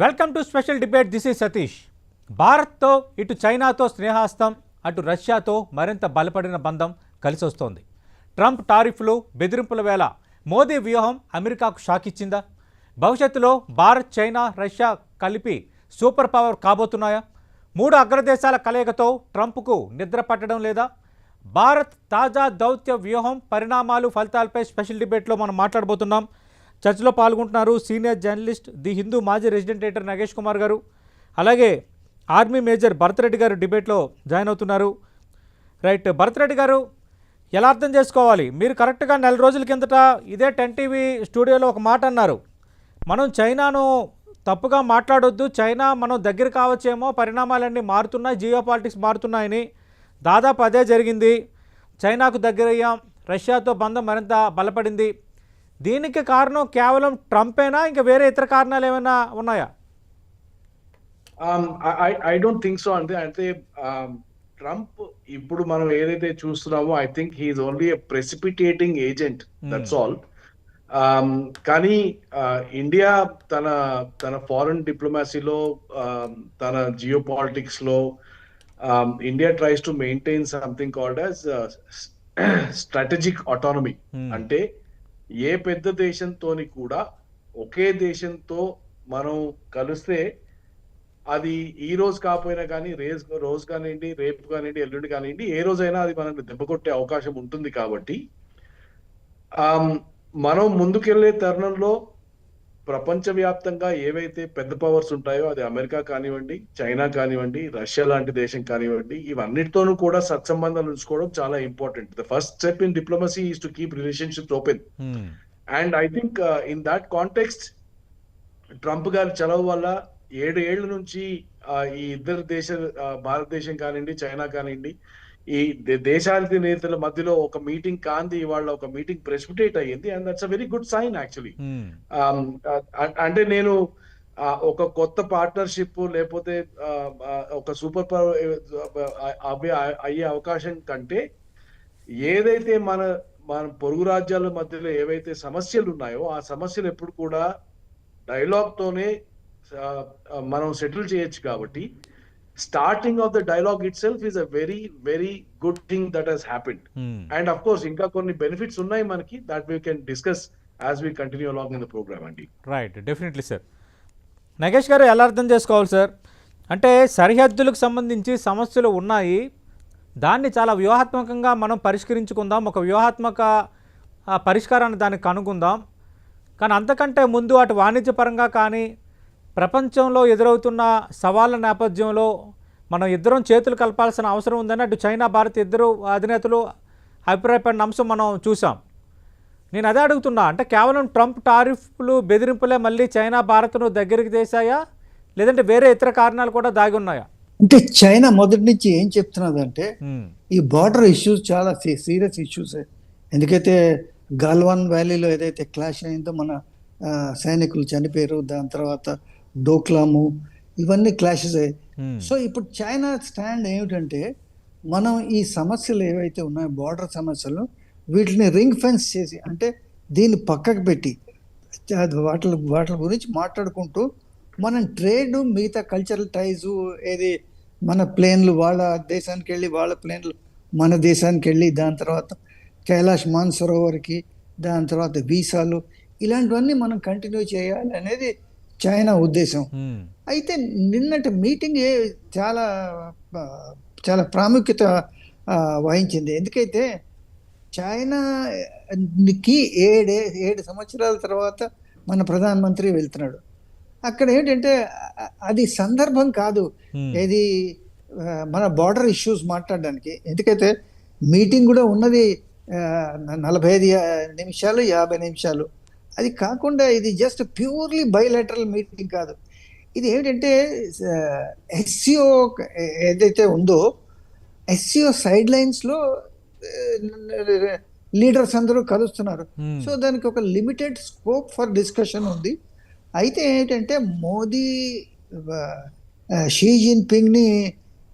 Welcome to special debate this is Satish. భారత్తో ఇటు చైనాతో స్నేహాస్తం అటు రష్యాతో మరింత బలపడిన బంధం కలిసి వస్తోంది ట్రంప్ టారిఫ్లు బెదిరింపుల వేళ మోదీ వ్యూహం అమెరికాకు షాక్ ఇచ్చిందా భవిష్యత్తులో భారత్ చైనా రష్యా కలిపి సూపర్ పవర్ కాబోతున్నాయా? మూడు అగ్రదేశాల కలయికతో ట్రంప్కు నిద్ర పట్టడం లేదా? భారత్ తాజా దౌత్య వ్యూహం పరిణామాలు ఫలితాలపై స్పెషల్ డిబేట్లో మనం మాట్లాడబోతున్నాం. చర్చలో పాల్గొంటున్నారు సీనియర్ జర్నలిస్ట్ ది హిందూ మాజీ రెసిడెంట్ ఎడిటర్ నగేష్ కుమార్ గారు. అలాగే ఆర్మీ మేజర్ భరత్రెడ్డి గారు డిబేట్లో జాయిన్ అవుతున్నారు. రైట్ భరత్రెడ్డి గారు ఎలా అర్థం చేసుకోవాలి? మీరు కరెక్ట్గా నెల రోజుల కిందట ఇదే టెన్ టీవీ స్టూడియోలో ఒక మాట అన్నారు. మనం చైనాను తప్పుగా మాట్లాడొద్దు చైనా మనం దగ్గర కావచ్చేమో పరిణామాలన్నీ మారుతున్నాయి జియో పాలిటిక్స్ మారుతున్నాయని. దాదాపు అదే జరిగింది. చైనాకు దగ్గరయ్యాం రష్యాతో బంధం మరింత బలపడింది. దీనికి కారణం కేవలం ట్రంపేనా? ఇంకా వేరే ఇతర కారణాలు ఏమైనా ఉన్నాయా? ఐ డోంట్ థింక్ సో అంటే అంటే ట్రంప్ ఇప్పుడు మనం ఏదైతే చూస్తున్నామో I think he's only precipitating agent that's all కానీ ఇండియా తన తన ఫారెన్ డిప్లొమాసీలో తన జియో పాలిటిక్స్లో India tries to maintain something called as strategic autonomy. అంటే ఏ పెద్ద దేశంతోని కూడా ఒకే దేశంతో మనం కలిస్తే అది ఈ రోజు కాకపోయినా కానీ రేస్ రోజు కానివ్వండి రేపు కానివ్వండి ఎల్లుండి కానివ్వండి ఏ రోజైనా అది మనల్ని దెబ్బకొట్టే అవకాశం ఉంటుంది కాబట్టి మనం ముందుకెళ్ళే తరుణంలో ప్రపంచవ్యాప్తంగా ఏవైతే పెద్ద పవర్స్ ఉంటాయో అది అమెరికా కానివ్వండి చైనా కానివ్వండి రష్యా లాంటి దేశం కానివ్వండి ఇవన్నిటితోనూ కూడా సత్సంబంధాలు ఉంచుకోవడం చాలా important the first step in diplomacy is to keep relationships open. And I think in that context Trump గారి చలవ వల్ల ఏడు ఏళ్ళ నుంచి uh, ఈ ఇద్దరు దేశ uh, భారతదేశం కానివ్వండి చైనా కానివ్వండి ఈ దే- దేశానికి నేతల మధ్యలో ఒక మీటింగ్ కాంది ఇవాళ ఒక మీటింగ్ ప్రెసిపిటేట్ అయ్యింది and that's a very good sign actually Hmm. um, అంటే నేను ఒక కొత్త పార్ట్నర్షిప్ లేకపోతే ఒక సూపర్ పవర్ అవే అయ్యే అవకాశం కంటే ఏదైతే మన మన పొరుగు రాజ్యాల మధ్యలో ఏవైతే సమస్యలు ఉన్నాయో ఆ సమస్యలు ఎప్పుడు కూడా డైలాగ్ తోనే మనం సెటిల్ చేయొచ్చు కాబట్టి starting of the dialogue itself is a very very good thing that has happened. And of course ఇంకా కొన్ని బెనిఫిట్స్ ఉన్నాయి మనకి that we can discuss as we continue along in the program అండి right definitely sir Nagesh గారు ఎలా అర్థం చేసుకోవాలి sir అంటే సరిహద్దులకు సంబంధించి సమస్యలు ఉన్నాయి. దాన్ని చాలా వ్యూహాత్మకంగా మనం పరిష్కరించుకుందాం. ఒక వ్యూహాత్మక పరిష్కారాన్ని దానికి కనుగొందాం. కానీ అంతకంటే ముందు అటు వాణిజ్యపరంగా కానీ ప్రపంచంలో ఎదురవుతున్న సవాళ్ళ నేపథ్యంలో మనం ఇద్దరం చేతులు కలపాల్సిన అవసరం ఉందని అటు చైనా భారత్ ఇద్దరు అధినేతలు అభిప్రాయపడిన అంశం మనం చూసాం నేను అదే అడుగుతున్నా అంటే కేవలం ట్రంప్ టారిఫ్లు బెదిరింపులే మళ్ళీ చైనా భారత్ను దగ్గరికి చేశాయా లేదంటే వేరే ఇతర కారణాలు కూడా దాగి ఉన్నాయా? అంటే చైనా మొదటి నుంచి ఏం చెప్తున్నదంటే ఈ బార్డర్ ఇష్యూస్ చాలా సీరియస్ ఇష్యూస్. ఎందుకైతే గాల్వాన్ వ్యాలీలో ఏదైతే క్లాష్ అయిందో మన సైనికులు చనిపోయారు దాని తర్వాత డోక్లాము ఇవన్నీ క్లాషెస్ అయ్యాయి. సో ఇప్పుడు చైనా స్టాండ్ ఏమిటంటే మనం ఈ సమస్యలు ఏవైతే ఉన్నాయో బార్డర్ సమస్యలు వీటిని రింగ్ ఫెన్స్ చేసి అంటే దీన్ని పక్కకు పెట్టి వాటి వాటి గురించి మాట్లాడుకుంటూ మనం ట్రేడ్ మిగతా కల్చరల్ టైజ్ ఏది మన ప్లేన్లు వాళ్ళ దేశానికి వెళ్ళి వాళ్ళ ప్లేన్లు మన దేశానికి వెళ్ళి దాని తర్వాత కైలాష్ మాన్సరోవర్కి దాని తర్వాత వీసాలు ఇలాంటివన్నీ మనం కంటిన్యూ చేయాలి అనేది చైనా ఉద్దేశం. అయితే నిన్నటి మీటింగ్ ఏ చాలా చాలా ప్రాముఖ్యత వహించింది. ఎందుకైతే చైనాకి ఏడే ఏడు సంవత్సరాల తర్వాత మన ప్రధానమంత్రి వెళ్తున్నాడు. అక్కడ ఏంటంటే అది సందర్భం కాదు. ఏది మన బార్డర్ ఇష్యూస్ మాట్లాడడానికి. ఎందుకైతే మీటింగ్ కూడా ఉన్నది నలభై ఐదు నిమిషాలు యాభై నిమిషాలు. అది కాకుండా ఇది జస్ట్ ప్యూర్లీ బయోలెటరల్ మీటింగ్ కాదు. ఇది ఏంటంటే ఎస్సీఓ ఏదైతే ఉందో ఎస్సీఓ సైడ్ లైన్స్లో లీడర్స్ అందరూ కలుస్తున్నారు. ఉమ్, సో దానికి ఒక లిమిటెడ్ స్కోప్ ఫర్ డిస్కషన్ ఉంది. అయితే ఏంటంటే మోదీ షీ జిన్పింగ్ని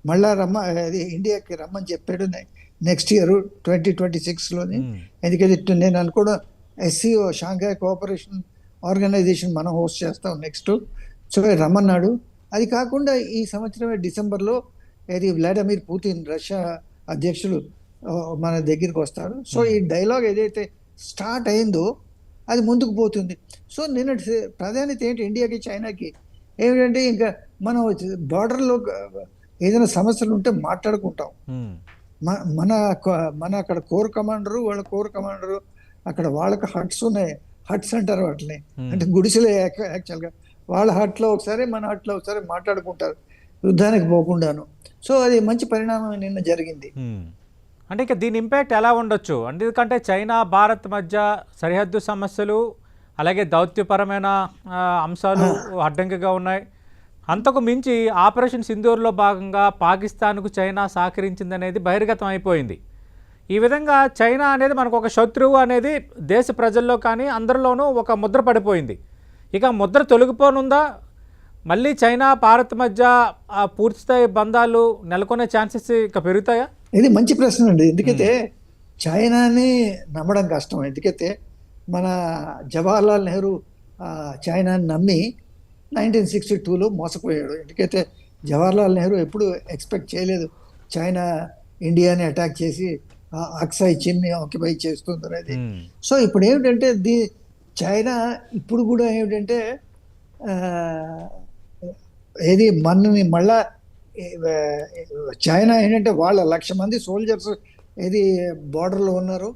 మళ్ళా రమ్మ అది ఇండియాకి రమ్మని చెప్పాడు నెక్స్ట్ ఇయర్ ట్వంటీ ట్వంటీ సిక్స్లోని ఎందుకంటే నేను అనుకోవడం ఎస్సీఓ షాంఘాయ్ కోఆపరేషన్ ఆర్గనైజేషన్ మనం హోస్ట్ చేస్తాం నెక్స్ట్ సో రమ్మన్నాడు. అది కాకుండా ఈ సంవత్సరమే డిసెంబర్లో ఏది వ్లాడిమిర్ పుతిన్ రష్యా అధ్యక్షుడు ఆ, మన దగ్గరికి వస్తాడు సో ఈ డైలాగ్ ఏదైతే స్టార్ట్ అయిందో అది ముందుకు పోతుంది. సో నిన్న ప్రాధాన్యత ఏంటి ఇండియాకి చైనాకి ఏమిటంటే ఇంకా మనం బార్డర్లో ఏదైనా సమస్యలు ఉంటే మాట్లాడుకుంటాం. మ- మన మన అక్కడ కోర్ కమాండరు వాళ్ళ కోర్ కమాండరు అక్కడ వాళ్ళకి హట్స్ ఉన్నాయి. హట్స్ అంటారు వాటిని. అంటే గుడిసెలే యాక్- యాక్చువల్గా వాళ్ళ హట్లో ఒకసారి మన హట్లో ఒకసారి మాట్లాడుకుంటారు. యుద్ధానికి పోకుండాను. సో అది మంచి పరిణామం నిన్న జరిగింది. అంటే ఇక దీని ఇంపాక్ట్ ఎలా ఉండొచ్చు? అంటే ఎందుకంటే చైనా భారత్ మధ్య సరిహద్దు సమస్యలు అలాగే దౌత్యపరమైన అంశాలు అడ్డంకిగా ఉన్నాయి. అంతకు మించి ఆపరేషన్ సింధూర్లో భాగంగా పాకిస్తాన్కు చైనా సహకరించిందనేది బహిర్గతం అయిపోయింది. ఈ విధంగా చైనా అనేది మనకు ఒక శత్రువు అనేది దేశ ప్రజల్లో కానీ అందరిలోనూ ఒక ముద్ర పడిపోయింది. ఇక ముద్ర తొలగిపోనుందా? మళ్ళీ చైనా భారత్ మధ్య ఆ పూర్తిస్థాయి బంధాలు నెలకొనే ఛాన్సెస్ ఇక పెరుగుతాయా? ఇది మంచి ప్రశ్న అండి. ఎందుకైతే చైనాని నమ్మడం కష్టం. ఎందుకైతే మన జవహర్లాల్ నెహ్రూ చైనాని నమ్మి నైన్టీన్ సిక్స్టీ టూలో మోసపోయాడు. ఎందుకైతే జవహర్లాల్ నెహ్రూ ఎప్పుడు ఎక్స్పెక్ట్ చేయలేదు చైనా ఇండియాని అటాక్ చేసి అక్సాయ్ చిన్ని ఆక్యుపై చేస్తుంది అనేది సో ఇప్పుడు ఏమిటంటే ది చైనా ఇప్పుడు కూడా ఏమిటంటే ఏది మనని మళ్ళా చైనా ఏంటంటే వాళ్ళ లక్ష మంది సోల్జర్స్ ఏది బార్డర్లో ఉన్నారు.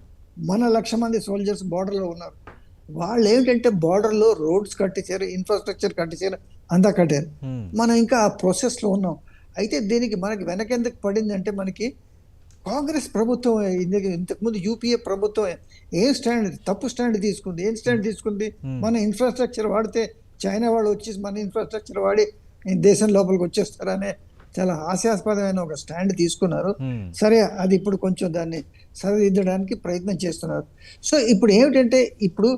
మన లక్ష మంది సోల్జర్స్ బార్డర్లో ఉన్నారు. వాళ్ళు ఏమిటంటే బార్డర్లో రోడ్స్ కట్టించారు ఇన్ఫ్రాస్ట్రక్చర్ కట్టించారు అంతా కట్టారు. మనం ఇంకా ఆ ప్రాసెస్లో ఉన్నాం. అయితే దీనికి మనకి వెనకెందుకు పడిందంటే మనకి కాంగ్రెస్ ప్రభుత్వం ఇంతకుముందు యూపీఏ ప్రభుత్వం ఏం స్టాండ్ తప్పు స్టాండ్ తీసుకుంది? ఏం స్టాండ్ తీసుకుంది? Hmm. మన ఇన్ఫ్రాస్ట్రక్చర్ వాడితే చైనా వాళ్ళు వచ్చి మన ఇన్ఫ్రాస్ట్రక్చర్ వాడి దేశం లోపలికి వచ్చేస్తారనే చాలా హాస్యాస్పదమైన ఒక స్టాండ్ తీసుకున్నారు. ఉమ్, సరే అది ఇప్పుడు కొంచెం దాన్ని సరిదిద్దడానికి ప్రయత్నం చేస్తున్నారు. సో ఇప్పుడు ఏమిటంటే ఇప్పుడు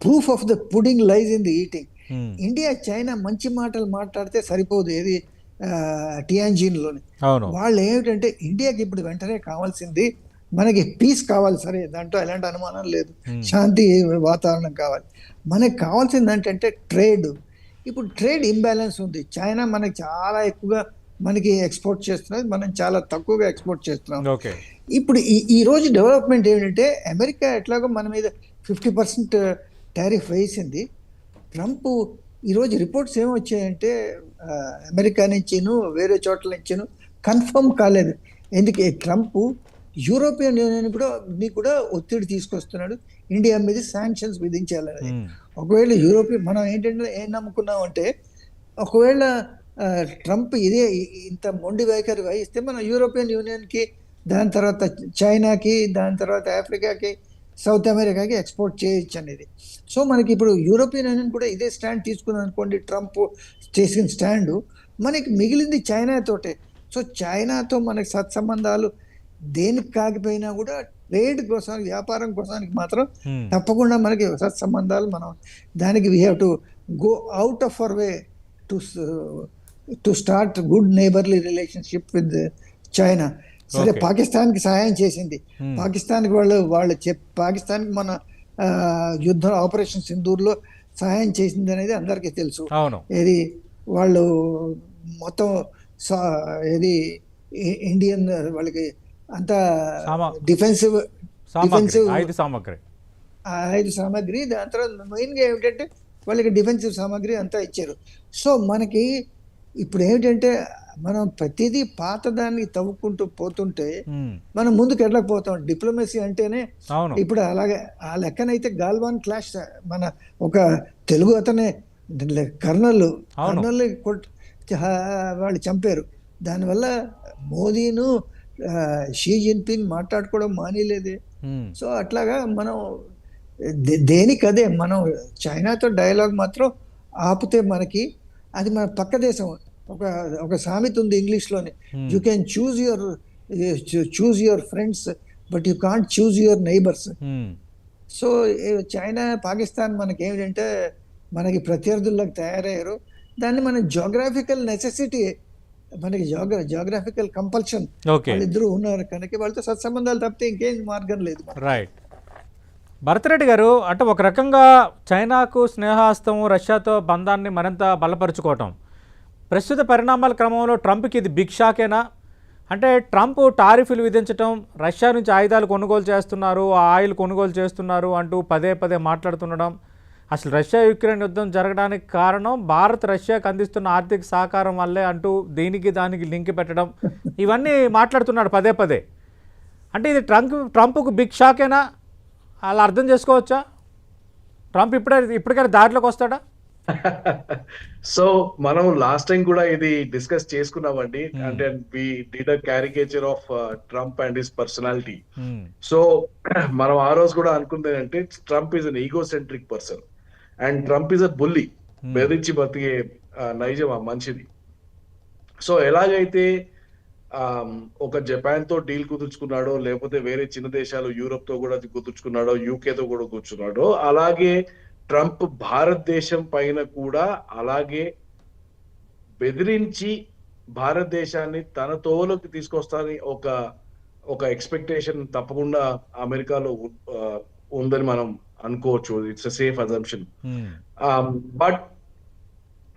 proof of the pudding lies in the eating India China మంచి మాటలు మాట్లాడితే సరిపోదు. ఏది? టియాన్జిన్లోని అవును. వాళ్ళు ఏమిటంటే ఇండియాకి ఇప్పుడు వెంటనే కావాల్సింది మనకి పీస్ కావాలి సరే దాంట్లో ఎలాంటి అనుమానం లేదు. శాంతి వాతావరణం కావాలి. మనకి కావాల్సింది ఏంటంటే ట్రేడ్. ఇప్పుడు ట్రేడ్ ఇంబ్యాలెన్స్ ఉంది. చైనా మనకి చాలా ఎక్కువగా మనకి ఎక్స్పోర్ట్ చేస్తున్నది. మనం చాలా తక్కువగా ఎక్స్పోర్ట్ చేస్తున్నాం. ఇప్పుడు ఈ ఈ రోజు డెవలప్మెంట్ ఏంటంటే అమెరికా ఎట్లాగో మన మీద ఫిఫ్టీ పర్సెంట్ టారిఫ్ వేసింది. ట్రంప్ ఈరోజు రిపోర్ట్స్ ఏమొచ్చాయంటే అమెరికా నుంచిను వేరే చోట్ల నుంచిను కన్ఫర్మ్ కాలేదు. ఎందుకే? ట్రంప్ యూరోపియన్ యూనియన్ కూడా ని కూడా ఒత్తిడి తీసుకొస్తున్నాడు. ఇండియా మీద శాంక్షన్స్ విధించాలనేది. ఉమ్, ఒకవేళ యూరోపియన్ మనం ఏంటంటే ఏం నమ్ముకున్నామంటే ఒకవేళ ఆ, ట్రంప్ ఇదే ఇంత మొండి వైఖరి వహిస్తే మనం యూరోపియన్ యూనియన్కి దాని తర్వాత చైనాకి దాని తర్వాత ఆఫ్రికాకి సౌత్ అమెరికాకి ఎక్స్పోర్ట్ చేయొచ్చు అనేది. సో మనకి ఇప్పుడు యూరోపియన్ యూనియన్ కూడా ఇదే స్టాండ్ తీసుకుంది అనుకోండి ట్రంప్ చేసిన స్టాండ్. మనకి మిగిలింది చైనాతోటే సో చైనాతో మనకి సత్సంబంధాలు దేనికి కాకపోయినా కూడా ట్రేడ్ కోసం వ్యాపారం కోసానికి మాత్రం తప్పకుండా మనకి సత్సంబంధాలు మనం దానికి we have to go out of our way to to start good neighbourly relationship with China సరే. పాకిస్తాన్కి సహాయం చేసింది. పాకిస్తాన్కి వాళ్ళు వాళ్ళు చెప్ పాకిస్తాన్కి మన యుద్ధ ఆపరేషన్ సింధూర్లో సహాయం చేసింది అనేది అందరికీ తెలుసు. ఏది వాళ్ళు మొత్తం సా- ఏది ఇ- ఇండియన్ వాళ్ళకి అంతా డిఫెన్సివ్ Defensive- ఆయుధ సామాగ్రి. ఆయుధ సామాగ్రి. దాని తర్వాత మెయిన్గా ఏమిటంటే వాళ్ళకి డిఫెన్సివ్ సామాగ్రి అంతా ఇచ్చారు. సో మనకి ఇప్పుడు ఏమిటంటే మనం ప్రతిదీ పాత దాన్ని తవ్వుకుంటూ పోతుంటే మనం ముందుకు వెళ్ళకపోతాం డిప్లొమసీ అంటేనే ఇప్పుడు అలాగే ఆ లెక్కనైతే గాల్వాన్ క్లాష్ మన ఒక తెలుగు అతనే కర్నల్. కర్నల్ వాళ్ళు చంపారు. దానివల్ల మోదీను షీ జిన్పింగ్ మాట్లాడుకోవడం మానేలేదే. సో అట్లాగా మనం దే- దేనికి అదే? మనం చైనాతో డైలాగ్ మాత్రం ఆపితే మనకి అది మన పక్క దేశం. ఒక ఒక సామెత ఉంది ఇంగ్లీష్లోని. You can choose your choose your friends but you can't choose your neighbours so China Pakistan మనకి ఏమిటంటే మనకి ప్రత్యర్థుల్లోకి తయారయ్యారు. దాన్ని మన జోగ్రాఫికల్ నెసెసిటీ మనకి జోగ్ర జోగ్రాఫికల్ కంపల్షన్ వాళ్ళిద్దరూ ఉన్నారు. కనుక వాళ్ళతో సత్సంబంధాలు తప్పితే ఇంకేం మార్గం లేదు రైట్ భరతరెడ్డి గారు అంటే ఒక రకంగా చైనాకు స్నేహాస్తం రష్యాతో బంధాన్ని మరింత బలపరుచుకోవటం. ప్రస్తుత పరిణామాల క్రమంలో ట్రంప్కి ఇది బిగ్ షాకేనా? అంటే ట్రంప్ టారిఫ్లు విధించటం రష్యా నుంచి ఆయుధాలు కొనుగోలు చేస్తున్నారు ఆ ఆయిల్ కొనుగోలు చేస్తున్నారు అంటూ పదే పదే మాట్లాడుతుండడం. అసలు రష్యా యుక్రెయిన్ యుద్ధం జరగడానికి కారణం భారత్ రష్యాకు అందిస్తున్న ఆర్థిక సహకారం వల్లే అంటూ దీనికి దానికి లింక్ పెట్టడం. ఇవన్నీ మాట్లాడుతున్నాడు పదే పదే. అంటే ఇది ట్రంప్ ట్రంప్కు బిగ్ షాకేనా? అలా అర్థం చేసుకోవచ్చా? ట్రంప్ ఇప్పుడే ఇప్పటికైనా దారిలోకి వస్తాడా? సో మనం లాస్ట్ టైం కూడా ఇది డిస్కస్ చేసుకున్నామండి. Hmm. అంటే we did a caricature of Trump and his personality so మనం ఆ రోజు కూడా అనుకుంది ఏంటంటే Trump is an egocentric person and Trump is a bully బెదిరించి బతికే నైజం ఆ మనిషిది. సో ఎలాగైతే ఒక జపాన్తో డీల్ కుదుర్చుకున్నాడో లేకపోతే వేరే చిన్న దేశాలు యూరోప్తో కూడా కుదుర్చుకున్నాడో యూకే తో కూడా కూర్చున్నాడో అలాగే ట్రంప్ భారతదేశం పైన కూడా అలాగే బెదిరించి భారతదేశాన్ని తన తోలోకి తీసుకొస్తానని ఒక ఒక ఎక్స్పెక్టేషన్ తప్పకుండా అమెరికాలో ఉందని మనం అనుకోవచ్చు. It's safe assumption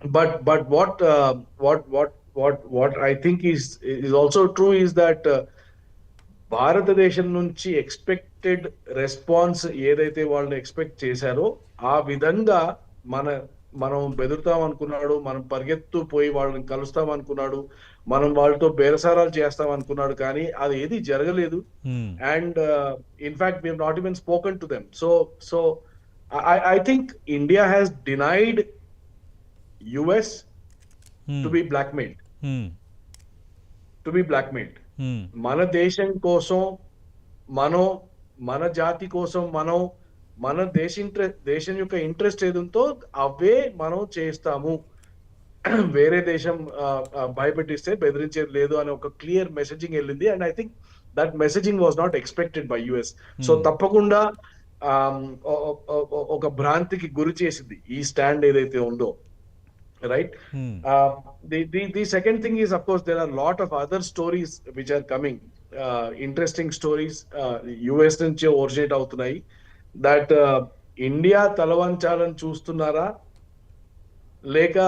but what uh, what what what what I think is is also true is that uh, భారతదేశం నుంచి ఎక్స్పెక్టెడ్ రెస్పాన్స్ ఏదైతే వాళ్ళు ఎక్స్పెక్ట్ చేశారో ఆ విధంగా మన మనం బెదురుతాం అనుకున్నాడు మనం పరిగెత్తు పోయి వాళ్ళని కలుస్తాం అనుకున్నాడు మనం వాళ్ళతో బేరసారాలు చేస్తాం అనుకున్నాడు కానీ అది ఏది జరగలేదు. Even spoken to them. So so i i think india has denied us um, to be blackmailed. Um, to be blackmailed. ఉమ్, మన దేశం కోసం మనం మన జాతి కోసం మనం మన దేశ ఇంట్రెస్ట్ దేశం యొక్క ఇంట్రెస్ట్ ఏది ఉందో అవే మనం చేస్తాము. వేరే దేశం భయపెట్టిస్తే బెదిరించేది లేదు అనే ఒక క్లియర్ మెసేజింగ్ వెళ్ళింది. And I think that messaging was not expected by US so Hmm. తప్పకుండా ఒక భ్రాంతికి గురి చేసింది ఈ స్టాండ్ ఏదైతే ఉందో. Right um, Uh, the, the the second thing is, of course, there are a lot of Uh, stories. Uh, US నుంచి originate అవుతున్నాయి దట్ ఇండియా తలవంచాలని చూస్తున్నారా లేక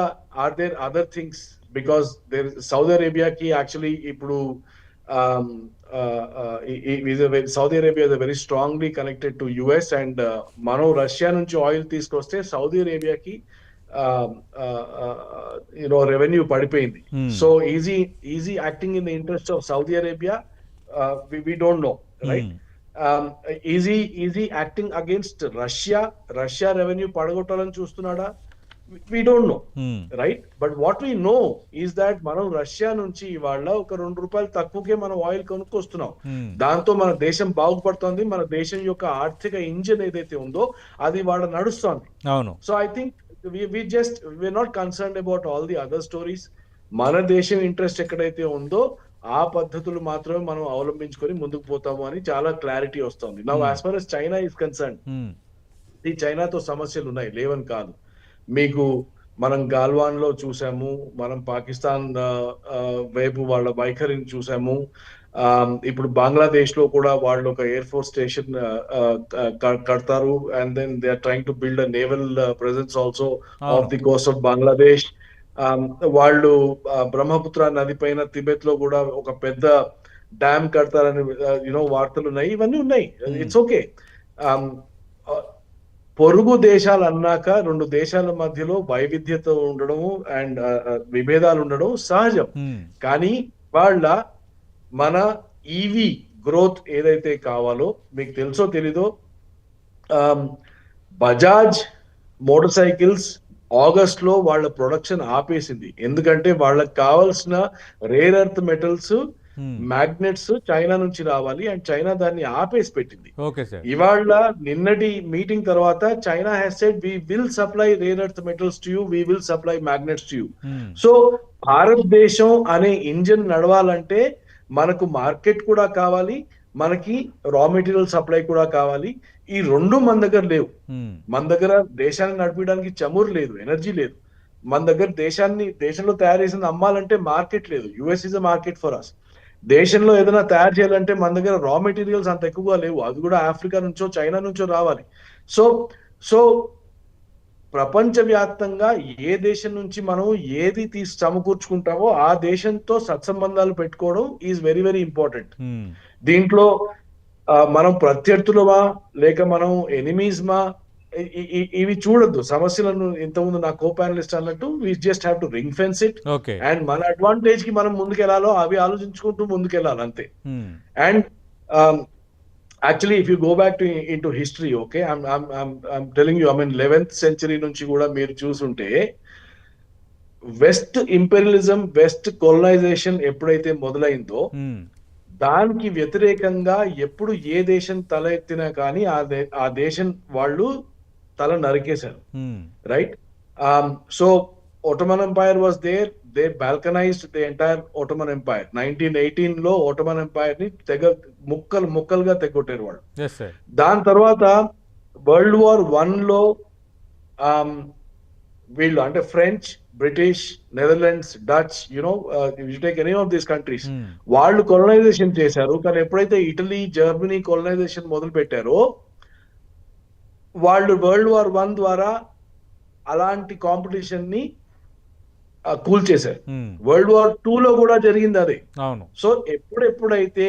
are there other things because there Saudi అరేబియాకి actually ఇప్పుడు Saudi Arabia is very strongly connected to US and మనం Russia నుంచి oil తీసుకొస్తే Saudi అరేబియాకి యూనో రెవెన్యూ పడిపోయింది. So he's he's acting in the interest of Saudi Arabia we don't know right um, he's he's acting against Russia Russia revenue పడగొట్టాలని చూస్తున్నాడా? We don't know right but what we know is that మనం Russia నుంచి ఇవాళ ఒక రెండు రూపాయలు తక్కువకే మనం oil కొనుక్కొస్తున్నాం. ఉమ్, దాంతో మన దేశం బాగుపడుతోంది. మన దేశం యొక్క ఆర్థిక ఇంజిన్ ఏదైతే ఉందో అది వాళ్ళ నడుస్తోంది. అవును. So I think we just we not concern about all the other stories మన దేశం ఇంట్రెస్ట్ ఎక్కడైతే ఉందో ఆ పద్ధతులు మాత్రమే మనం అవలంబించుకొని ముందుకు పోతాము అని చాలా క్లారిటీ వస్తుంది. నా. As far as China is concern ఈ చైనాతో సమస్యలు ఉన్నాయి లేవని కాదు. మీకు మనం గాల్వాన్లో చూసాము మనం పాకిస్తాన్ వైపు వాళ్ళ వైఖరిని చూసాము. ఇప్పుడు బంగ్లాదేశ్లో కూడా వాళ్ళు ఒక ఎయిర్ ఫోర్స్ స్టేషన్ కడతారు and then they are trying to build a naval presence also of the coast of Bangladesh వాళ్ళు బ్రహ్మపుత్ర నది పైన టిబెత్లో కూడా ఒక పెద్ద డ్యామ్ కడతారని యూనో వార్తలు ఉన్నాయి ఇవన్నీ ఉన్నాయి. ఇట్స్ ఓకే పొరుగు దేశాలు అన్నాక రెండు దేశాల మధ్యలో వైవిధ్యత ఉండడము అండ్ విభేదాలు ఉండడం సహజం. కానీ వాళ్ళ మన ఈవీ గ్రోత్ ఏదైతే కావాలో మీకు తెలుసో తెలీదో బజాజ్ మోటార్ సైకిల్స్ ఆగస్ట్లో వాళ్ళ ప్రొడక్షన్ ఆపేసింది. ఎందుకంటే వాళ్ళకి కావాల్సిన rare earth metals magnets China నుంచి రావాలి అండ్ చైనా దాన్ని ఆపేసి పెట్టింది. ఇవాళ నిన్నటి మీటింగ్ తర్వాత China has said we will supply rare earth metals to you we will supply magnets to you so భారతదేశం అనే ఇంజిన్ నడవాలంటే మనకు మార్కెట్ కూడా కావాలి మనకి రా మెటీరియల్ సప్లై కూడా కావాలి. ఈ రెండు మన దగ్గర లేవు. మన దగ్గర దేశాన్ని నడిపించడానికి చమురు లేదు ఎనర్జీ లేదు. మన దగ్గర దేశాన్ని దేశంలో తయారు చేసింది అమ్మాలంటే మార్కెట్ లేదు. US is a market for us దేశంలో ఏదైనా తయారు చేయాలంటే మన దగ్గర రా మెటీరియల్స్ అంత ఎక్కువగా లేవు. అవి కూడా ఆఫ్రికా నుంచో చైనా నుంచో రావాలి. సో సో ప్రపంచవ్యాప్తంగా ఏ దేశం నుంచి మనం ఏది తీసి సమకూర్చుకుంటామో ఆ దేశంతో సత్సంబంధాలు పెట్టుకోవడం ఈజ్ వెరీ వెరీ ఇంపార్టెంట్ దీంట్లో మనం ప్రత్యర్థులమా లేక మనం ఎనిమీస్ మా ఇ- ఇ- ఇ- ఇవి చూడొద్దు. సమస్యలను ఇంతకుముందు నా కో ప్యానలిస్ట్ అన్నట్టు we just have to ring fence it and మన అడ్వాంటేజ్కి మనం ముందుకెళ్ళాలో అవి ఆలోచించుకుంటూ ముందుకెళ్ళాలి అంతే. And actually if you go back to in to history okay telling you I mean eleventh century నుంచి కూడా మీరు చూసుంటే వెస్ట్ ఇంపెరియలిజం వెస్ట్ కొలనైజేషన్ ఎప్పుడైతే మొదలైందో ఉమ్, దానికి వ్యతిరేకంగా ఎప్పుడు ఏ దేశం తల ఎత్తినా కానీ ఆ దే ఆ దేశం వాళ్ళు తల నరికేశారు. Right so Ottoman empire was there they balkanized the entire Ottoman empire nineteen ఎయిటీన్లో ఒటమన్ ఎంపైర్ని తెగ ముక్కలు ముక్కలుగా తెగొట్టారు వాళ్ళు. దాని తర్వాత వరల్డ్ వార్ వన్లో ఆమ్, వీళ్ళు అంటే French British Netherlands Dutch you know you take any of these countries వాళ్ళు కొలనైజేషన్ చేశారు. కానీ ఎప్పుడైతే ఇటలీ జర్మనీ కొలనైజేషన్ మొదలు పెట్టారో వాళ్ళు వరల్డ్ వార్ వన్ ద్వారా అలాంటి కాంపిటీషన్ని ఆ, కూల్చేశారు. ఉమ్, వరల్డ్ వార్ టూ లో కూడా జరిగింది అదే. సో ఎప్పుడెప్పుడైతే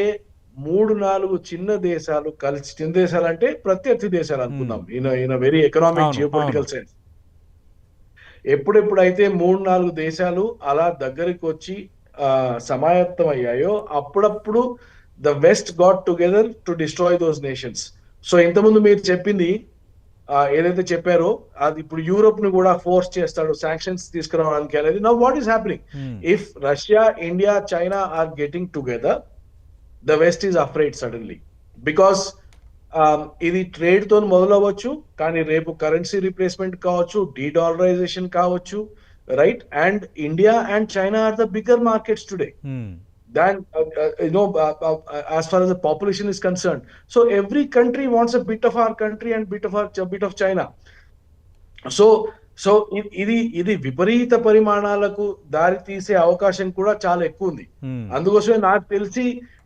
మూడు నాలుగు చిన్న దేశాలు కలిసి చిన్న దేశాలు అంటే ప్రత్యర్థి దేశాలు అనుకుందాం. ఇన్ ఇన్ వెరీ ఎకనామిక్ అవును, జియో పొలిటికల్ సెన్స్ ఎప్పుడెప్పుడైతే మూడు నాలుగు దేశాలు అలా దగ్గరికి వచ్చి సమాయత్తం అయ్యాయో అప్పుడప్పుడు the west got together to destroy those nations. So ఇంతకుముందు మీరు చెప్పింది ఏదైతే చెప్పారో అది ఇప్పుడు యూరోప్ని కూడా ఫోర్స్ చేస్తాడు శాంక్షన్స్ తీసుకురావడానికి అనేది. నా what is happening Russia, India, China are getting together, the West is afraid suddenly. Because um, ఇది ట్రేడ్తో మొదలవ్వచ్చు కానీ రేపు కరెన్సీ రీప్లేస్మెంట్ కావచ్చు డీడాలరైజేషన్ కావచ్చు right and India and China are the bigger markets today than uh, uh, you know uh, uh, uh, as far as the population is concerned. So every country wants a bit of our country and bit of our a bit of china. So so ఇది ఇది విపరీత పరిమాణాలకు దారి తీసే అవకాశం కూడా చాలా ఎక్కువ ఉంది. ఉమ్, అందుకోసమే నాకు తెలిసి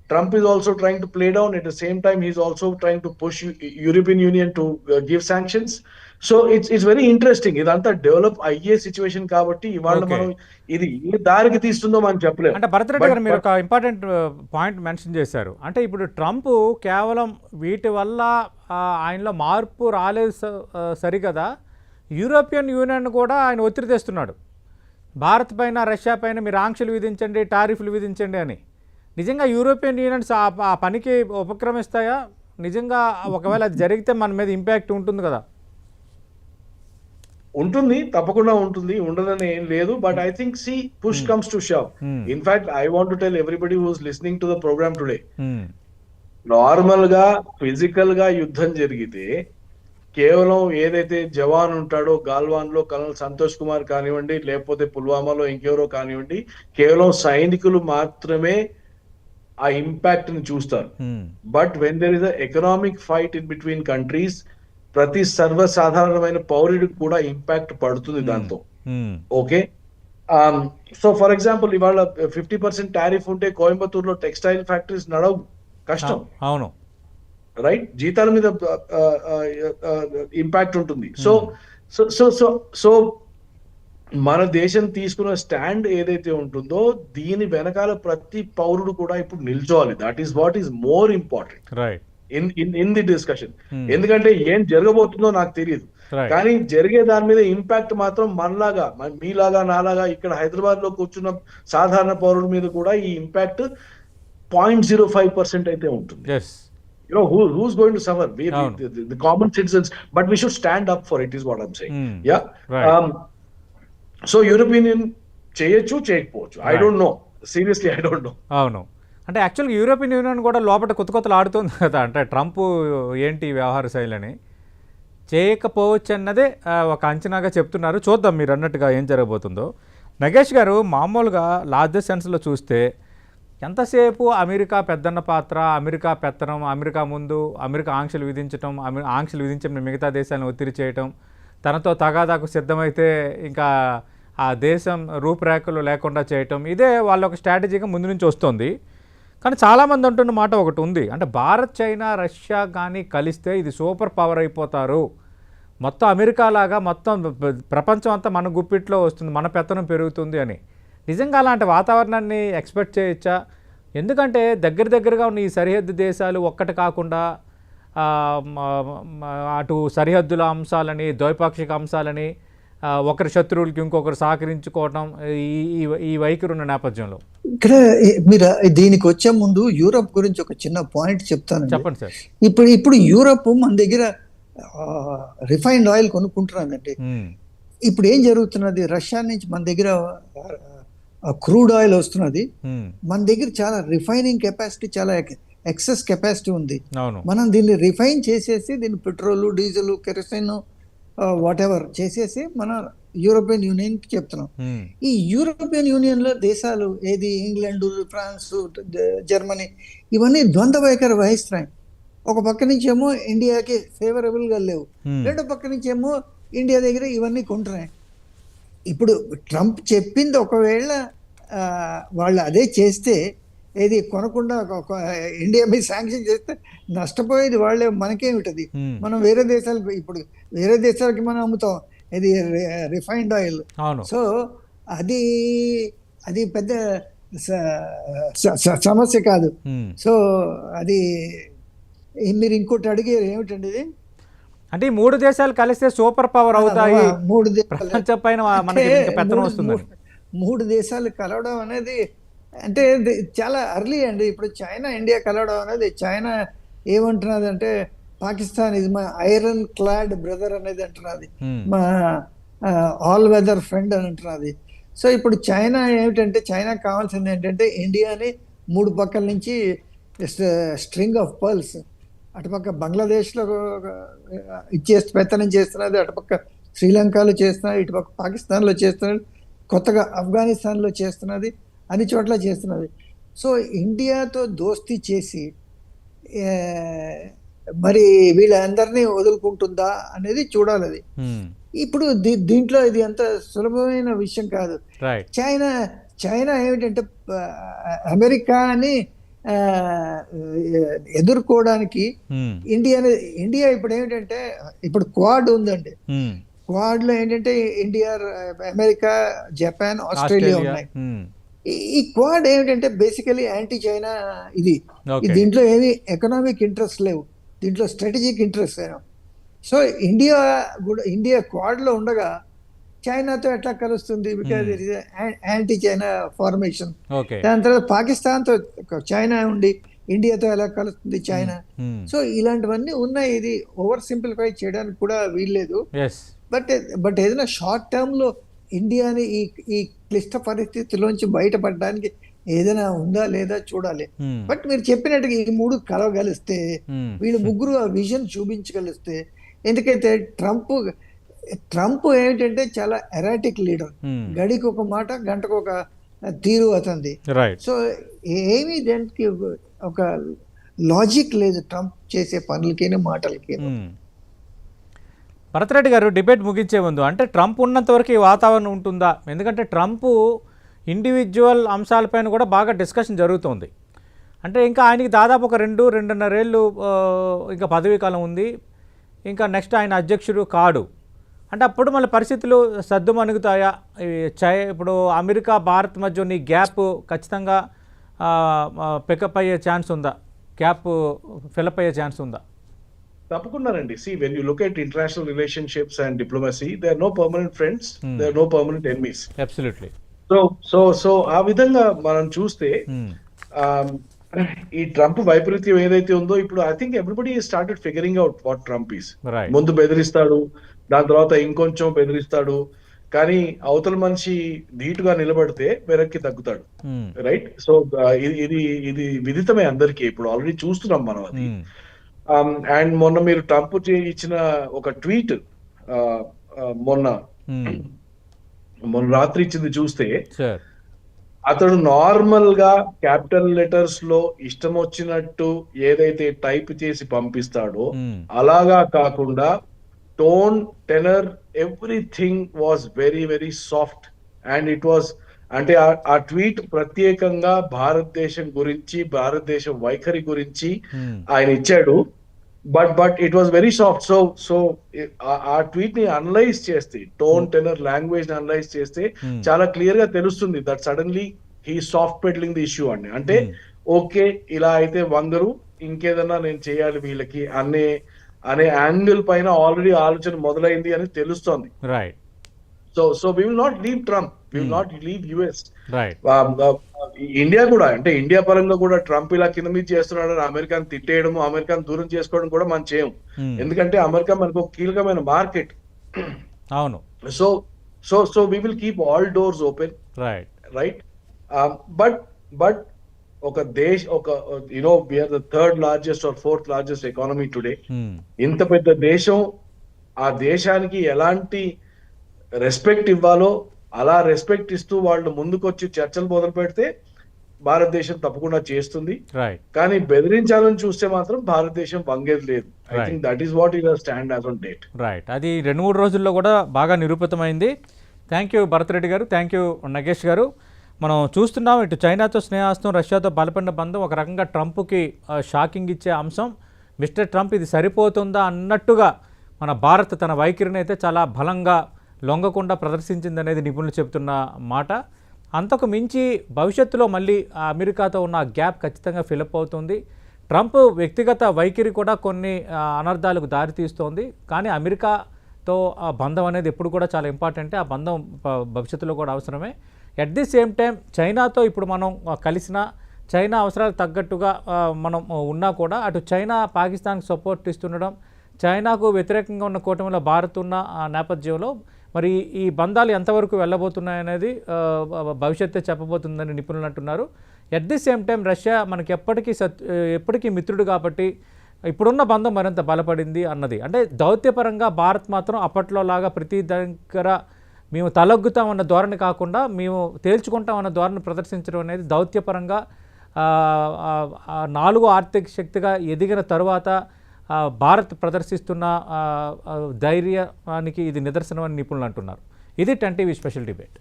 Trump is also trying to play down at the same time he's also trying to push European Union to give sanctions so it's it's very interesting ఇదంతా డెవలప్ అయ్యే సిచ్యువేషన్ కాబట్టి ఇవాళ. మనం ఇది ఏ దారికి తీస్తుందో మనం చెప్పలేము అంటే భరతరెడ్డి గారు But- మీరు ఒక ఇంపార్టెంట్ పాయింట్ మెన్షన్ చేశారు. అంటే ఇప్పుడు ట్రంప్ కేవలం వీటి వల్ల ఆయనలో మార్పు రాలేదు సరికదా యూరోపియన్ యూనియన్ కూడా ఆయన ఒత్తిడి తెస్తున్నాడు. భారత్ పైన రష్యా పైన మీరు ఆంక్షలు విధించండి టారిఫ్లు విధించండి అని. నిజంగా యూరోపియన్ యూనియన్స్ ఆ పనికి ఉపక్రమిస్తాయా? నిజంగా ఒకవేళ అది జరిగితే మన మీద ఇంపాక్ట్ ఉంటుంది కదా. ఉంటుంది తప్పకుండా ఉంటుంది ఉండదని ఏం లేదు but I think see push comes to shove. In fact I want to tell everybody who's listening to the programme today నార్మల్గా ఫిజికల్గా యుద్ధం జరిగితే కేవలం ఏదైతే జవాన్ ఉంటాడో గాల్వాన్లో కల్నల్ సంతోష్ కుమార్ కానివ్వండి లేకపోతే పుల్వామాలో ఇంకెవరో కానివ్వండి కేవలం సైనికులు మాత్రమే ఆ ఇంపాక్ట్ని చూస్తారు but when there is a economic fight in between countries ప్రతి సర్వసాధారణమైన పౌరుడికి కూడా ఇంపాక్ట్ పడుతుంది దాంతో. Um, okay so for example ఇవాళ ఫిఫ్టీ పర్సెంట్ టారిఫ్ ఉంటే కోయంబత్తూర్లో టెక్స్టైల్ ఫ్యాక్టరీస్ నడవు. కష్టం. అవును. రైట్ జీతాల మీద ఇంపాక్ట్ ఉంటుంది. So so so so so మన దేశం తీసుకున్న స్టాండ్ ఏదైతే ఉంటుందో దీని వెనకాల ప్రతి పౌరుడు కూడా ఇప్పుడు నిల్చోవాలి. That is what is more important right in in in the discussion. ఎందుకంటే ఏం జరగబోతుందో నాకు తెలియదు కానీ జరిగే దాని మీద ఇంపాక్ట్ మాత్రం మనలాగా మన- మీలాగా నాలాగా ఇక్కడ హైదరాబాద్లో కూర్చున్న సాధారణ పౌరుల మీద కూడా ఈ impact point zero five percent అయితే ఉంటుంది. You know who who's going to suffer? We, అవును. the, the, the common citizens but we should stand up for it is what i'm saying. Hmm. yeah? Right. um so european Union చేయొచ్చు చేయకపోవచ్చు. I. Don't know seriously I don't know అవును. అంటే యాక్చువల్గా European union కూడా లోపల కొత్త కొత్తలు ఆడుతుంది కదా. అంటే ట్రంప్ ఏంటి వ్యవహార శైలిని? చేయకపోవచ్చు అన్నదే ఒక అంచనాగా చెప్తున్నారు. చూద్దాం మీరు అన్నట్టుగా ఏం జరగబోతుందో. నగేష్ గారు మామూలుగా లార్జెస్ట్ సెన్స్లో చూస్తే ఎంతసేపు అమెరికా పెద్దన్న పాత్ర అమెరికా పెత్తనం అమెరికా ముందు అమెరికా ఆంక్షలు విధించటం అమె- ఆంక్షలు విధించడం మిగతా దేశాలను ఒత్తిడి చేయటం తనతో తగాదాకు సిద్ధమైతే ఇంకా ఆ దేశం రూపురేఖలు లేకుండా చేయటం ఇదే వాళ్ళ ఒక స్ట్రాటజీగా ముందు నుంచి వస్తుంది. కానీ చాలామంది అంటున్న మాట ఒకటి ఉంది. అంటే భారత్ చైనా రష్యా కానీ కలిస్తే ఇది సూపర్ పవర్ అయిపోతారు. మొత్తం అమెరికా లాగా మొత్తం ప్రపంచం అంతా మన గుప్పిట్లో వస్తుంది మన పెత్తనం పెరుగుతుంది అని. నిజంగా అలాంటి వాతావరణాన్ని ఎక్స్పెక్ట్ చేయొచ్చా? ఎందుకంటే దగ్గర దగ్గరగా ఉన్న ఈ సరిహద్దు దేశాలు ఒక్కటి కాకుండా అటు సరిహద్దుల అంశాలని ద్వైపాక్షిక అంశాలని ఒకరి శత్రువులకి ఇంకొకరు సహకరించుకోవటం ఈ ఈ- వైఖరి ఉన్న నేపథ్యంలో. ఇక్కడ మీరు దీనికి వచ్చే ముందు యూరప్ గురించి ఒక చిన్న పాయింట్ చెప్తాను చెప్పండి సార్. ఇప్పుడు ఇప్పుడు యూరప్ మన దగ్గర రిఫైన్డ్ ఆయిల్ కొనుక్కుంటున్నదండి ఉమ్, ఇప్పుడు ఏం జరుగుతున్నది? రష్యా నుంచి మన దగ్గర క్రూడ్ ఆయిల్ వస్తున్నది. మన దగ్గర చాలా రిఫైనింగ్ కెపాసిటీ చాలా ఎక్సెస్ కెపాసిటీ ఉంది. మనం దీన్ని రిఫైన్ చేసేసి దీన్ని petrol diesel kerosene whatever చేసేసి మన యూరోపియన్ యూనియన్కి చెప్తున్నాం. ఉమ్, ఈ యూరోపియన్ యూనియన్లో దేశాలు ఏది? ఇంగ్లాండ్ ఫ్రాన్స్ జర్మనీ ఇవన్నీ ద్వంద్వ వైఖరి వహిస్తున్నాయి. ఒక పక్క నుంచి ఏమో ఇండియాకి ఫేవరబుల్గా లేవు. ఉమ్, రెండో పక్క నుంచి ఏమో ఇండియా దగ్గర ఇవన్నీ కొంటున్నాయి. ఇప్పుడు ట్రంప్ చెప్పింది ఒకవేళ వాళ్ళు అదే చేస్తే ఏది కొనకుండా ఇండియా మీద శాంక్షన్ చేస్తే నష్టపోయేది వాళ్ళే మనకేమిటది? మనం వేరే దేశాలకు ఇప్పుడు వేరే దేశాలకి మనం అమ్ముతాం. ఇది రిఫైన్డ్ ఆయిల్ సో అది అది పెద్ద సమస్య కాదు. సో అది మీరు ఇంకోటి అడిగారు ఏమిటండి ఇది? అంటే ఈ మూడు దేశాలు కలిస్తే సూపర్ పవర్ అవుతాయి. మూడు దేశాలు పైన మనకి పెత్తనం మూడు- మూడు దేశాలు కలవడం అనేది అంటే చాలా అర్లీ అండి. ఇప్పుడు చైనా ఇండియా కలవడం అనేది చైనా ఏమంటున్నది అంటే పాకిస్తాన్ ఇది మా ఐరన్ క్లాడ్ బ్రదర్ అనేది అంటున్నది. మా ఆల్ వెదర్ ఫ్రెండ్ అని అంటున్నది. సో ఇప్పుడు చైనా ఏమిటంటే చైనా కావాల్సింది ఏంటంటే ఇండియాని మూడు పక్కల నుంచి స్ట్రింగ్ ఆఫ్ పర్ల్స్ అటుపక్క బంగ్లాదేశ్లో ఇచ్చేసి పెత్తనం చేస్తున్నది అటుపక్క శ్రీలంకలో చేస్తున్నది ఇటుపక్క పాకిస్తాన్లో చేస్తున్నది కొత్తగా ఆఫ్ఘనిస్తాన్లో చేస్తున్నది. అన్ని చోట్ల చేస్తున్నది. సో ఇండియాతో దోస్తీ చేసి మరి వీళ్ళందరినీ వదులుకుంటుందా అనేది చూడాలి అది ఇప్పుడు దీంట్లో ఇది అంత సులభమైన విషయం కాదు. చైనా చైనా ఏమిటంటే అమెరికాని ఎదుర్కోవడానికి ఇండియా ఇండియా ఇప్పుడు ఏమిటంటే ఇప్పుడు క్వాడ్ ఉందండి. క్వాడ్లో ఏంటంటే ఇండియా అమెరికా జపాన్ ఆస్ట్రేలియా ఉన్నాయి. ఈ- క్వాడ్ ఏమిటంటే బేసికలీ యాంటీ చైనా ఇది దీంట్లో ఏమి ఎకనామిక్ ఇంట్రెస్ట్ లేవు. దీంట్లో స్ట్రాటజిక్ ఇంట్రెస్ట్ సో ఇండియా కూడా ఇండియా క్వాడ్లో ఉండగా చైనాతో ఎట్లా కలుస్తుంది? Because it is anti China formation. దాని తర్వాత పాకిస్తాన్తో చైనా ఉండి ఇండియాతో ఎలా కలుస్తుంది చైనా? ఉమ్, సో ఇలాంటివన్నీ ఉన్నాయి. ఇది ఓవర్ సింప్లిఫై చేయడానికి కూడా వీల్లేదు. బట్ బట్ ఏదైనా షార్ట్ టర్మ్లో ఇండియాని ఈ ఈ క్లిష్ట పరిస్థితిలోంచి బయటపడడానికి ఏదైనా ఉందా లేదా చూడాలి. బట్ మీరు చెప్పినట్టుగా ఈ మూడు కలవగలిస్తే వీళ్ళు ముగ్గురు ఆ విజన్ చూపించగలిస్తే ఎందుకైతే ట్రంప్ ట్రంప్ ఏంటంటే చాలా ఎరాటిక్ లీడర్. గడికి ఒక మాట గంటకు ఒక తీరు అతంది సో ఏమీ దానికి ఒక లాజిక్ లేదు ట్రంప్ చేసే పనులకి మాటలకి. భరతరెడ్డి గారు డిబేట్ ముగించే ముందు అంటే ట్రంప్ ఉన్నంత వరకు ఈ వాతావరణం ఉంటుందా? ఎందుకంటే ట్రంప్ ఇండివిజువల్ అంశాలపైన కూడా బాగా డిస్కషన్ జరుగుతుంది. అంటే ఇంకా ఆయనకి దాదాపు ఒక రెండు రెండున్నరేళ్ళు ఇంకా పదవీ కాలం ఉంది. ఇంకా నెక్స్ట్ ఆయన అధ్యక్షుడు కాడు. అంటే అప్పుడు మళ్ళీ పరిస్థితులు సర్దుమణుగుతాయా ఈ చై ఇప్పుడు అమెరికా భారత్ మధ్య ఉన్న గ్యాప్ ఖచ్చితంగా పికప్ అయ్యే ఛాన్స్ ఉందా? గ్యాప్ ఫిలప్ అయ్యే ఛాన్స్ ఉందా? తప్పకుండానండి see when you look at international relationships and diplomacy they are no permanent friends Hmm. They are no permanent enemies absolutely so so so ఆ విధంగా మనం చూస్తే um, ఈ ట్రంప్ వైపరీత్యం ఏదైతే ఉందో ఇప్పుడు I think everybody started figuring out what Trump is ముందు బెదిరిస్తాడు దాని తర్వాత ఇంకొంచెం బెదిరిస్తాడు కానీ అవతల మనిషి ధీటుగా నిలబడితే వెనక్కి తగ్గుతాడు. రైట్ సో ఇది ఇది ఇది విదితమే అందరికీ. ఇప్పుడు ఆల్రెడీ చూస్తున్నాం మనం అది. అండ్ మొన్న మీరు ట్రంప్ ఇచ్చిన ఒక ట్వీట్ మొన్న మొన్న రాత్రి ఇచ్చింది చూస్తే అతడు నార్మల్గా క్యాపిటల్ లెటర్స్లో ఇష్టం వచ్చినట్టు ఏదైతే టైప్ చేసి పంపిస్తాడో అలాగా కాకుండా tone tenor everything was very very soft. And it was అంటే ఆ- ట్వీట్ ప్రత్యేకంగా భారతదేశం గురించి భారతదేశం వైఖరి గురించి Hmm. ఆయన ఇచ్చాడు but but it was very soft so so ఆ ట్వీట్ని అనలైజ్ చేస్తే టోన్ టెనర్ లాంగ్వేజ్ని అనలైజ్ చేస్తే Hmm. చాలా క్లియర్గా తెలుస్తుంది that suddenly he soft pedalling the issue అండి అంటే Hmm. ఓకే ఇలా అయితే వందరు ఇంకేదన్నా నేను చేయాలి వీళ్ళకి అనే అనే యాంగిల్ పైన ఆల్రెడీ ఆలోచన మొదలైంది అని తెలుస్తోంది right so so we will not leave Trump we will. Not leave US India కూడా అంటే ఇండియా పరంగా కూడా ట్రంప్ ఇలా కింద మీద చేస్తున్నాడు అమెరికాని తిట్టేయడం అమెరికాని దూరం చేసుకోవడం కూడా మనం చేయం. Hmm. ఎందుకంటే అమెరికా మనకు ఒక కీలకమైన మార్కెట్. అవును. So so so we will keep all doors open right right but but ఒక దేశ్ ఒక you know we're the third largest or fourth largest economy today. ఇంత పెద్ద దేశం ఆ దేశానికి ఎలాంటి రెస్పెక్ట్ ఇవ్వాలో అలా రెస్పెక్ట్ ఇస్తూ వాళ్ళు ముందుకొచ్చి చర్చలు మొదలు పెడితే భారతదేశం తప్పకుండా చేస్తుంది. రైట్ కానీ బెదిరించాలని చూస్తే మాత్రం భారతదేశం వంగేది లేదు. I. Think that is what is stand as on date right అది రెండు మూడు రోజుల్లో కూడా బాగా నిరూపితమైంది. Thank you Bharat Reddy garu. Thank you Nagesh గారు. మనం చూస్తున్నాం ఇటు చైనాతో స్నేహాస్తం రష్యాతో బలపడిన బంధం ఒక రకంగా ట్రంప్కి షాకింగ్ ఇచ్చే అంశం. మిస్టర్ ట్రంప్ ఇది సరిపోతుందా అన్నట్టుగా మన భారత్ తన వైఖరిని అయితే చాలా బలంగా లొంగకుండా ప్రదర్శించిందనేది నిపుణులు చెబుతున్న మాట. అంతకు మించి భవిష్యత్తులో మళ్ళీ అమెరికాతో ఉన్న గ్యాప్ ఖచ్చితంగా ఫిలప్ అవుతుంది. ట్రంప్ వ్యక్తిగత వైఖరి కూడా కొన్ని అనర్థాలకు దారితీస్తోంది కానీ అమెరికాతో ఆ బంధం అనేది ఎప్పుడు కూడా చాలా ఇంపార్టెంట్. ఆ బంధం భవిష్యత్తులో కూడా అవసరమే. ఎట్ ది సేమ్ టైం చైనాతో ఇప్పుడు మనం కలిసిన చైనా అవసరాలకు తగ్గట్టుగా మనం ఉన్నా కూడా అటు చైనా పాకిస్తాన్కి సపోర్ట్ ఇస్తుండడం చైనాకు వ్యతిరేకంగా ఉన్న కూటమిలో భారత్ ఉన్న నేపథ్యంలో మరి ఈ బంధాలు ఎంతవరకు వెళ్ళబోతున్నాయనేది భవిష్యత్తే చెప్పబోతుందని నిపుణులు అంటున్నారు. At the same time Russia మనకి ఎప్పటికీ సత్ ఎప్పటికీ మిత్రుడు కాబట్టి ఇప్పుడున్న బంధం మరింత బలపడింది అన్నది. అంటే దౌత్యపరంగా భారత్ మాత్రం అప్పట్లో లాగా ప్రతి దగ్గర మేము తలొగ్గుతామన్న ధోరణి కాకుండా మేము తేల్చుకుంటామన్న ధోరణి ప్రదర్శించడం అనేది దౌత్యపరంగా నాలుగు నాలుగో ఆర్థిక శక్తిగా ఎదిగిన తరువాత భారత్ ప్రదర్శిస్తున్న ధైర్యానికి ఇది నిదర్శనం అని నిపుణులు అంటున్నారు. ఇది టెన్ టీవీ స్పెషల్ డిబేట్.